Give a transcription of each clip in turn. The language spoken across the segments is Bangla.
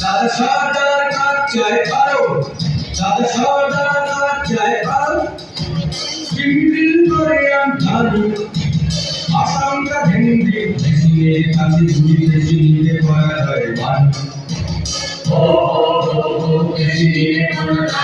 দাদা সর্দার কাজ চায় পারো দাদা সর্দার কাজ চায় পারো সিম্পিল করে আমি আশঙ্কা ভেঙ্গে ভেসিয়ে কাছে ঝুলিতে ঝুলিতে করা হয় বান ও ও ও ও ভেসিয়ে করা যায় মানি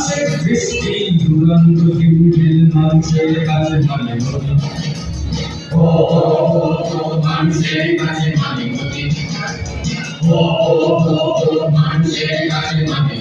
মানুষের বৃষ্টি, দুরন্ত হিমবিল মানুষের কাছে মানে ও মানুষের কাছে মানে ও মানুষের কাছে মানে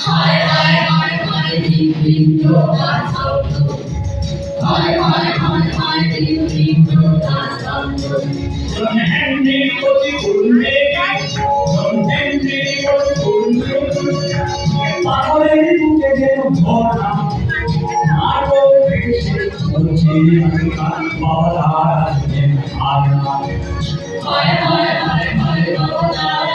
হায় হায় হায় হায় তার শব্দ হায় হায় হায় হায় হৃৎপিণ্ড তার শব্দ জন হ্যান্ডে প্রতি উল্লে জন হ্যান্ডে প্রতি উল্লে পাথরের বুকে যেন ঝর্ণা আরও বেশি হচ্ছে বাবা আসবেন আর হায় হায় হায় হায় ভগবান